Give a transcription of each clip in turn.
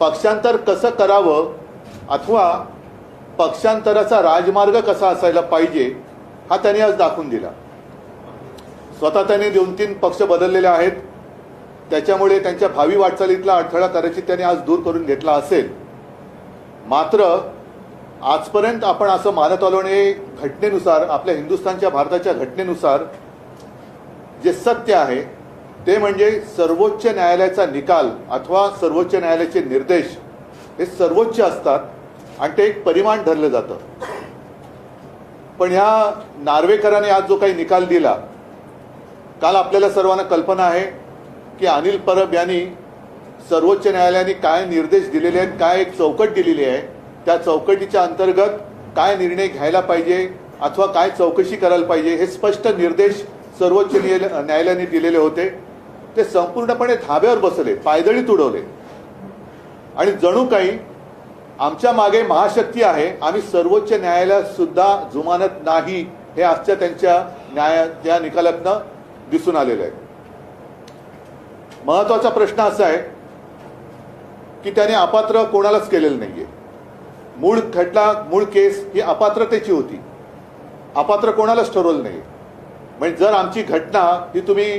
पक्षांतर कसं करावं अथवा पक्षांतराचा राजमार्ग कसा असायला पाहिजे हा त्यांनी आज दाखवून दिला. स्वतः त्यांनी दोन तीन पक्ष बदललेले आहेत. त्याच्यामुळे त्यांच्या भावी वाटचालीतला अडथळा करायची त्यांनी आज दूर करून घेतला असेल. मात्र आजपर्यंत आपण असं मानत आलो आणि घटनेनुसार आपल्या हिंदुस्थानच्या भारताच्या घटनेनुसार जे सत्य आहे ते म्हणजे सर्वोच्च न्यायालयाचा निकाल अथवा सर्वोच्च न्यायालयाचे निर्देश हे सर्वोच्च असतात आणि ते एक परिमाण धरलं जातं. पण ह्या नार्वेकरांनी आज जो काही निकाल दिला काल आपल्याला सर्वांना कल्पना आहे की अनिल परब यांनी सर्वोच्च न्यायालयाने काय निर्देश दिलेले आहेत काय एक चौकट दिलेली आहे त्या चौकटीच्या अंतर्गत काय निर्णय घ्यायला पाहिजे अथवा काय चौकशी करायला पाहिजे हे स्पष्ट निर्देश सर्वोच्च न्यायालयाने दिलेले होते. ते संपूर्णपणे धाब्यावर बसले पायदळी तुडवले आणि जणू काही आमच्या मागे महाशक्ती आहे आम्ही सर्वोच्च न्यायालयात सुद्धा जुमानत नाही हे आजच्या त्यांच्या न्याया त्या निकालातनं दिसून आलेलं आहे. महत्त्वाचा प्रश्न असा आहे की त्याने अपात्र कोणालाच केलेलं नाहीये. मूळ खटला मूळ केस ही अपात्रतेची होती. अपात्र कोणालाच ठरवलं नाही म्हणजे जर आमची घटना ही तुम्ही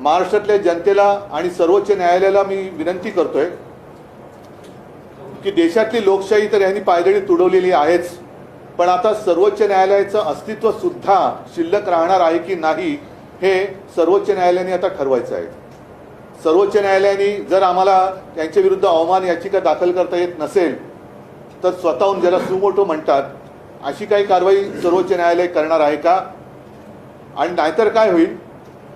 महाराष्ट्रातल्या जनतेला आणि सर्वोच्च न्यायालयाला मी विनंती करतोय की देशातली लोकशाही तर यांनी पायदळी तुडवलेली आहेच पण आता सर्वोच्च न्यायालयाचं अस्तित्व सुद्धा शिल्लक राहणार आहे की नाही हे सर्वोच्च न्यायालयाने आता ठरवायचं आहे. सर्वोच्च न्यायालयाने जर आम्हाला त्यांच्या विरुद्ध अवमान याचिका दाखल करता येत नसेल तर स्वतःहून ज्याला सुमोटो म्हणतात अशी काही कारवाई सर्वोच्च न्यायालय करणार आहे का? आणि नाहीतर काय होईल?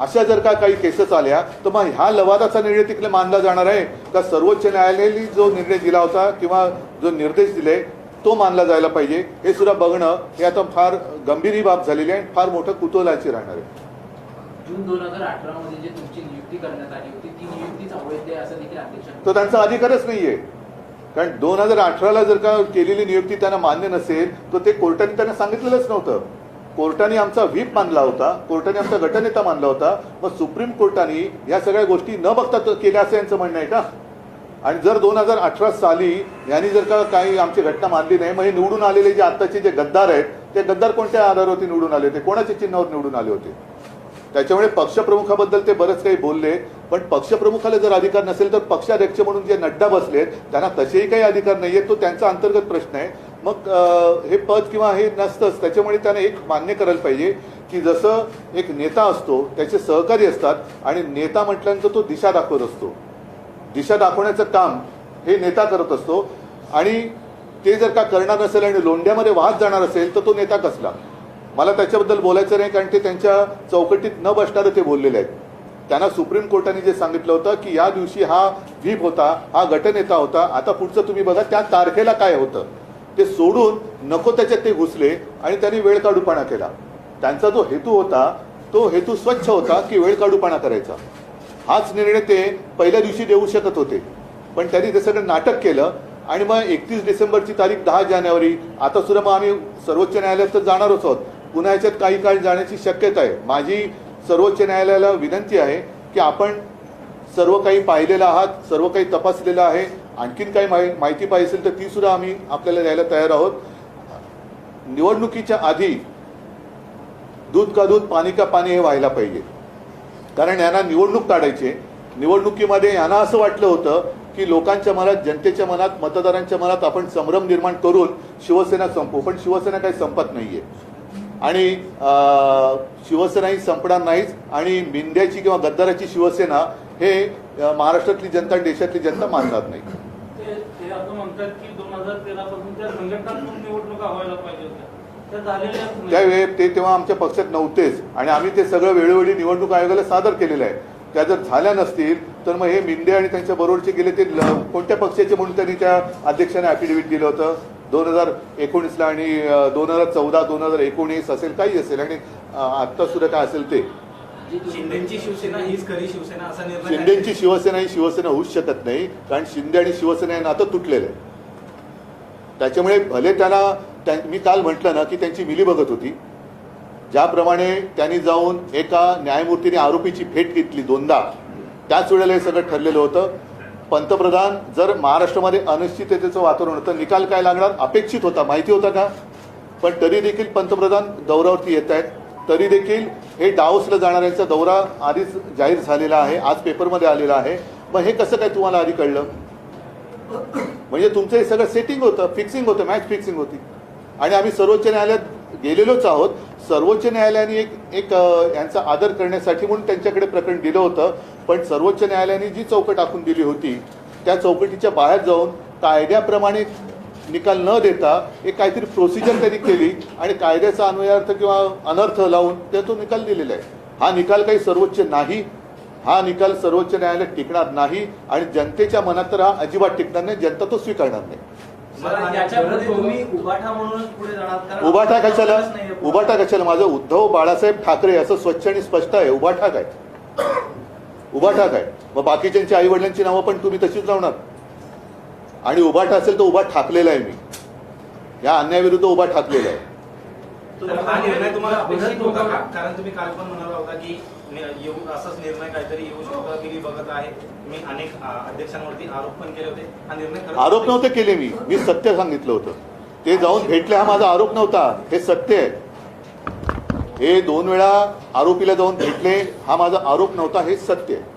अशा जर का काही केसेस आल्या तर मग ह्या लवादाचा निर्णय तिकडे मानला जाणार आहे. का सर्वोच्च न्यायालयाने जो निर्णय दिला होता किंवा जो निर्देश दिले तो मानला जायला पाहिजे. हे सुद्धा बघणं हे आता फार गंभीर ही बाब झालेली आहे. आणि फार मोठं कुतूहलाची राहणार आहे. जून दोन हजार अठरा मध्ये जे तुमची नियुक्ती करण्यात आली होती ती नियुक्तीच अवैध आहे असं देखील अध्यक्ष तो त्यांचा अधिकारच नाहीये. कारण दोन हजार अठराला जर का केलेली नियुक्ती त्यांना मान्य नसेल तर ते कोर्टाने त्यांना सांगितलेलंच नव्हतं. कोर्टाने आमचा व्हीप मानला होता कोर्टाने आमचा गटनेता मानला होता मग सुप्रीम कोर्टाने या सगळ्या गोष्टी न बघता केल्या असं यांचं म्हणणं आहे का? आणि जर दोन हजार अठरा साली यांनी जर का काही आमची घटना मानली नाही मग हे निवडून आलेले जे आत्ताचे जे गद्दार आहेत ते गद्दार कोणत्या आधारावरती निवडून आले होते? कोणाच्या चिन्हावर निवडून आले होते? त्याच्यामुळे पक्षप्रमुखाबद्दल ते बरंच काही बोलले पण पक्षप्रमुखाला जर अधिकार नसेल तर पक्षाध्यक्ष म्हणून जे नड्डा बसलेत त्यांना तसेही काही अधिकार नाहीये तो त्यांचा अंतर्गत प्रश्न आहे. मग हे पद किंवा हे नसतंच त्याच्यामुळे त्याने एक मान्य करायला पाहिजे की जसं एक नेता असतो त्याचे सहकारी असतात आणि नेता म्हटल्यानंतर तो दिशा दाखवत असतो. दिशा दाखवण्याचं काम हे नेता करत असतो आणि ते जर का करणार नसेल आणि लोंढ्यामध्ये वाहत जाणार असेल तर तो नेता कसला? मला त्याच्याबद्दल बोलायचं नाही कारण ते त्यांच्या चौकटीत न बसणारे ते बोललेले आहेत. त्यांना सुप्रीम कोर्टाने जे सांगितलं होतं की या दिवशी हा व्हीप होता हा गटनेता होता आता पुढचं तुम्ही बघा त्या तारखेला काय होतं? ते सोडून नको त्याच्यात ते घुसले आणि त्यांनी वेळ काढूपणा केला. त्यांचा जो हेतू होता तो हेतू स्वच्छ होता की वेळ काढूपणा करायचा. हाच निर्णय ते पहिल्या दिवशी देऊ शकत होते. पण त्यांनी ते सगळं नाटक केलं आणि मग एकतीस डिसेंबरची तारीख दहा जानेवारी आता सुद्धा मग आम्ही सर्वोच्च न्यायालयात तर जाणारच आहोत पुन्हा याच्यात काही काळ जाण्याची शक्यता आहे. माझी सर्वोच्च न्यायालयाला विनंती आहे की आपण सर्व काही पाहिलेलं आहात सर्व काही तपासलेलं आहे आणखीन काही माहि- माहिती पाहिजे असेल तर ती सुद्धा आम्ही आपल्याला द्यायला तयार आहोत. निवडणुकीच्या आधी दूध का दूध पाणी का पाणी हे व्हायला पाहिजे. कारण यांना निवडणूक काढायची निवडणुकीमध्ये यांना असं वाटलं होतं की लोकांच्या मनात जनतेच्या मनात मतदारांच्या मनात आपण संभ्रम निर्माण करून शिवसेना संपू. पण शिवसेना काही संपत नाहीये. आणि अं, शिवसेना ही संपणार नाहीच. आणि मिंद्याची किंवा गद्दाराची शिवसेना हे महाराष्ट्रातली जनता देशातली जनता मानणार नाही. त्यावेळी ते तेव्हा आमच्या पक्षात नव्हतेच आणि आम्ही ते सगळं वेळोवेळी निवडणूक आयोगाला सादर केलेलं आहे. त्या जर झाल्या नसतील तर मग हे मिंदे आणि त्यांच्या बरोबरचे गेले ते कोणत्या पक्षाचे म्हणून त्यांनी त्या अध्यक्षाने अफिडेव्हिट दिलं होतं? दोन हजार एकोणीसला आणि दोन हजार चौदा दोन हजार एकोणीस असेल काही असेल आणि अं, आत्ता सुद्धा काय असेल ते. शिंदेची शिवसेना हीच खरी शिवसेना असा निर्णय शिंदेची शिवसेना ही शिवसेना होऊच शकत नाही कारण शिंदे आणि शिवसेना हे नातं तुटलेलं आहे. त्याच्यामुळे भले त्याला त्या- मी काल म्हटलं ना की त्यांची मिली बघत होती. ज्याप्रमाणे त्यांनी जाऊन एका न्यायमूर्तीने आरोपीची भेट घेतली दोनदा त्याच वेळेला हे सगळं ठरलेलं होतं. पंतप्रधान जर महाराष्ट्रामध्ये अनिश्चिततेचं वातावरण होतं निकाल काय लागणार? अपेक्षित होता. माहिती होता का? पण तरी देखील पंतप्रधान दौऱ्यावरती येत आहेत. तरी देखील हे डावसला जाणाऱ्यांचा दौरा आधीच जाहीर झालेला आहे आज पेपरमध्ये आलेला आहे. मग हे कसं काय तुम्हाला आधी कळलं? म्हणजे तुमचं हे सगळं सेटिंग होतं फिक्सिंग होतं मॅच फिक्सिंग होती. आणि आम्ही सर्वोच्च न्यायालयात गेलेलोच आहोत. सर्वोच्च न्यायालयाने एक एक यांचा आदर करण्यासाठी म्हणून त्यांच्याकडे प्रकरण दिलं होतं. पण सर्वोच्च न्यायालयाने जी चौकट आखून दिली होती त्या चौकटीच्या बाहेर जाऊन कायद्याप्रमाणे निकाल न देता एक काहीतरी प्रोसिजर त्यांनी केली आणि कायद्याचा अन्वयार्थ किंवा अनर्थ लावून त्या तो निकाल दिलेला आहे. हा निकाल काही सर्वोच्च नाही. हा निकाल सर्वोच्च न्यायालयात टिकणार नाही आणि जनतेच्या मनात तर हा अजिबात टिकणार नाही जनता तो स्वीकारणार नाही. उभाठा कशाला. उभाठा कशाला? माझं उद्धव बाळासाहेब ठाकरे असं स्वच्छ आणि स्पष्ट आहे. उभाठा काय उभाठा काय मग बाकीच्यांची आई वडिलांची नावं पण तुम्ही तशीच लावणार. आणि उभाठा असेल तर उभा ठाकलेला आहे मी. या अन्यायाविरुद्ध उभा ठाकलेला आहे. तर निर्णय तुम्हाला अपेक्षित भरत होता का? गोगावले- कारण तुम्ही काल पण म्हणाला होता की नि- येऊ असाच निर्णय काहीतरी येऊ शकतो की? मी बघत आहे. मी अनेक आ, अध्यक्षांवरती आरोप पण केले होते. हा निर्णय खरंच आरोप नव्हते केले मी. मी सत्य सांगितलं होतं. ते जाऊन भेटले हा माझा आरोप नव्हता. हे सत्य आहे. हे दोन वेळा आरोपीला जाऊन भेटले हा माझा आरोप नव्हता. हे सत्य आहे.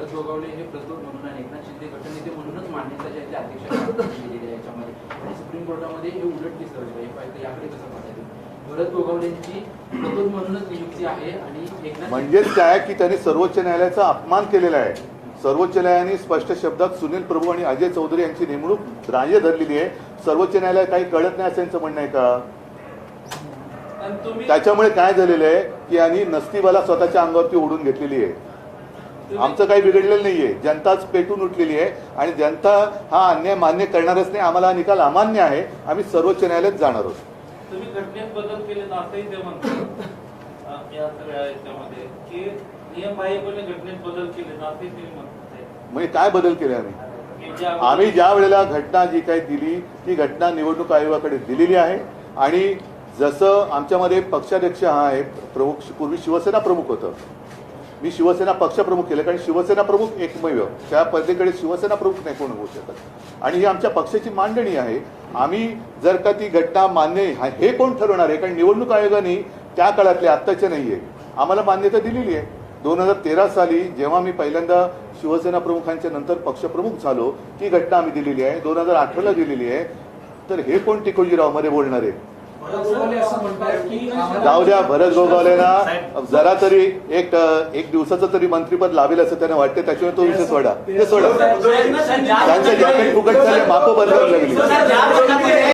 भरत गोगावले हे प्रतोद म्हणून आणि एकनाथ शिंदे गटनेते म्हणूनच मान्यता जी आहे ती अध्यक्षांनी दिलेली आहे याच्यामध्ये. आणि सुप्रीम कोर्टामध्ये हे उलट पाहिजे याकडे कसं तुम्ही? भरत गोगावलेंची म्हणूनच नियुक्ती आहे आणि एकनाथ म्हणजेच काय की त्यांनी सर्वोच्च न्यायालयाचा अपमान केलेला आहे? सर्वोच्च न्यायालयाने स्पष्ट शब्दात सुनील प्रभू आणि अजय चौधरी यांची नेमणूक ग्राह्य धरलेली आहे. सर्वोच्च न्यायालय काही कळत नाही असं यांचं म्हणणं आहे का? आणि तुम्ही त्याच्यामुळे काय झालेलं आहे की यांनी नसतीबाला स्वतःच्या अंगावरती ओढून घेतलेली आहे? आमचं काही बिघडलेलं नाहीये. जनताच पेटून उठलेली आहे आणि जनता हा अन्याय मान्य करणारच नाही. आम्हाला हा निकाल अमान्य आहे. आम्ही सर्वोच्च न्यायालयात जाणार आहोत. म्हणजे काय बदल केले आम्ही? आम्ही ज्या वेळेला घटना जी काही दिली ती घटना निवडणूक आयोगाकडे दिलेली आहे. आणि जसं आमच्यामध्ये पक्षाध्यक्ष हा आहे प्रमुख पूर्वी शिवसेना प्रमुख होतं. मी शिवसेना पक्षप्रमुख केलं कारण शिवसेना प्रमुख एकमेव. त्या पद्धतीकडे शिवसेना प्रमुख नाही कोण होऊ शकत. आणि ही आमच्या पक्षाची मांडणी आहे. आम्ही जर का ती घटना मान्य हे कोण ठरवणार आहे? कारण निवडणूक आयोगाने त्या काळातले आत्ताच्या नाही आहे आम्हाला मान्यता दिलेली आहे. दोन हजार तेरा साली जेव्हा मी पहिल्यांदा शिवसेना प्रमुखांच्या नंतर पक्षप्रमुख झालो ती घटना आम्ही दिलेली आहे. दोन हजार अठराला दिलेली आहे. तर हे कोण टिकोजीरावमध्ये बोलणार आहे? जाऊ द्या भरत गोगावलेना जरा तरी एक एक दिवसाचं तरी मंत्रीपद लावेल असं त्यांना वाटते त्याच्यामुळे तो विषय सोडा. ते सोडा. त्यांचं जॅकेट फुकट झाले मापं बदलायला लागली.